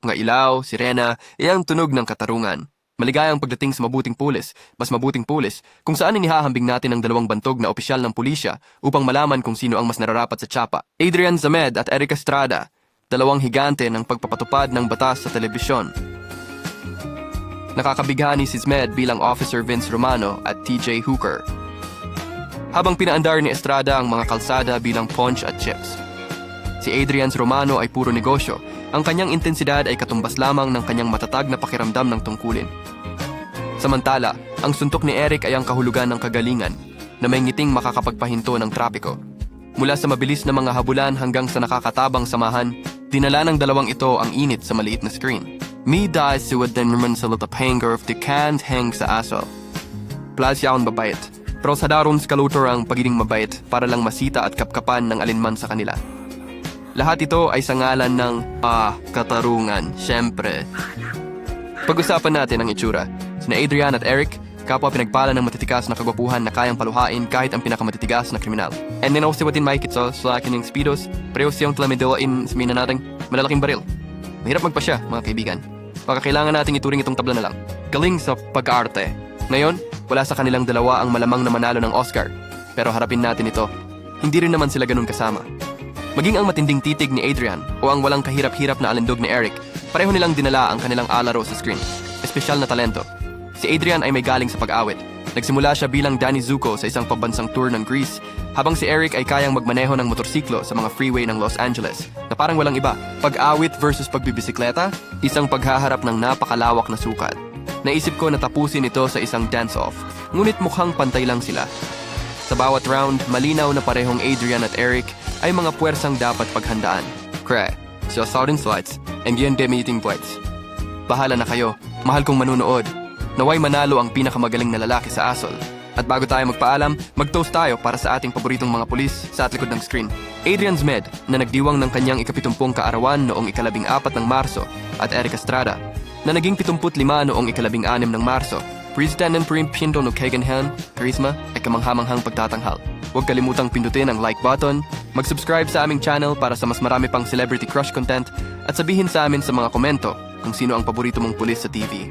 mga ilaw, sirena, ay ang tunog ng katarungan. Maligayang pagdating sa mabuting pulis, mas mabuting pulis, kung saan inihahambing natin ang dalawang bantog na opisyal ng pulisya upang malaman kung sino ang mas nararapat sa tsapa. Adrian Zamed at Eric Estrada, dalawang higante ng pagpapatupad ng batas sa telebisyon. Nakakabighani si Zmed bilang Officer Vince Romano at TJ Hooker. Habang pinaandar ni Estrada ang mga kalsada bilang punch at chips. Si Adrian Romano ay puro negosyo. Ang kanyang intensidad ay katumbas lamang ng kanyang matatag na pakiramdam ng tungkulin. Samantala, ang suntok ni Eric ay ang kahulugan ng kagalingan na may ngiting makakapagpahinto ng trapiko. Mula sa mabilis na mga habulan hanggang sa nakakatabang samahan, dinala ng dalawang ito ang init sa maliit na screen. Me dies to den naman sa latapanger of the can't hang sa aso. Plus yaon mabait. Pero sa daron skalutor ang pagiging mabait para lang masita at kapkapan ng alinman sa kanila. Lahat ito ay sa ngalan ng, ah, katarungan, syempre. Pag-usapan natin ang itsura. Sina Adrian at Eric, kapwa pinagpala ng matitikas na kagwapuhan na kayang paluhain kahit ang pinakamatitigas na kriminal. And then also watin Mike Kitso, sa akin ng speedos, pareho siyang in sa mina malalaking baril. Mahirap magpa siya, mga kaibigan. Baka kailangan nating ituring itong tabla na lang. Galing sa pag-arte. Ngayon, wala sa kanilang dalawa ang malamang na manalo ng Oscar. Pero harapin natin ito. Hindi rin naman sila ganun kasama. Maging ang matinding titig ni Adrian o ang walang kahirap-hirap na alindog ni Eric, pareho nilang dinala ang kanilang alaro sa screen. Espesyal na talento. Si Adrian ay may galing sa pag-awit. Nagsimula siya bilang Danny Zuko sa isang pambansang tour ng Greece, habang si Eric ay kayang magmaneho ng motorsiklo sa mga freeway ng Los Angeles, na parang walang iba. Pag-awit versus pagbibisikleta, isang paghaharap ng napakalawak na sukat. Naisip ko na tapusin ito sa isang dance-off, ngunit mukhang pantay lang sila. Sa bawat round, malinaw na parehong Adrian at Eric ay mga puwersang dapat paghandaan. Kre, so Southern Slides, and yun meeting points. Bahala na kayo, mahal kong manunood. Naway manalo ang pinakamagaling na lalaki sa asol. At bago tayo magpaalam, mag-toast tayo para sa ating paboritong mga pulis sa at likod ng screen. Adrian Zmed, na nagdiwang ng kanyang ikapitumpong kaarawan noong ikalabing apat ng Marso, at Eric Estrada, na naging pitumput lima noong ikalabing anim ng Marso. President and Prim Pinto no Kaganhan, Charisma, ay kamanghamanghang pagtatanghal. Huwag kalimutang pindutin ang like button, mag-subscribe sa aming channel para sa mas marami pang celebrity crush content, at sabihin sa amin sa mga komento kung sino ang paborito mong pulis sa TV.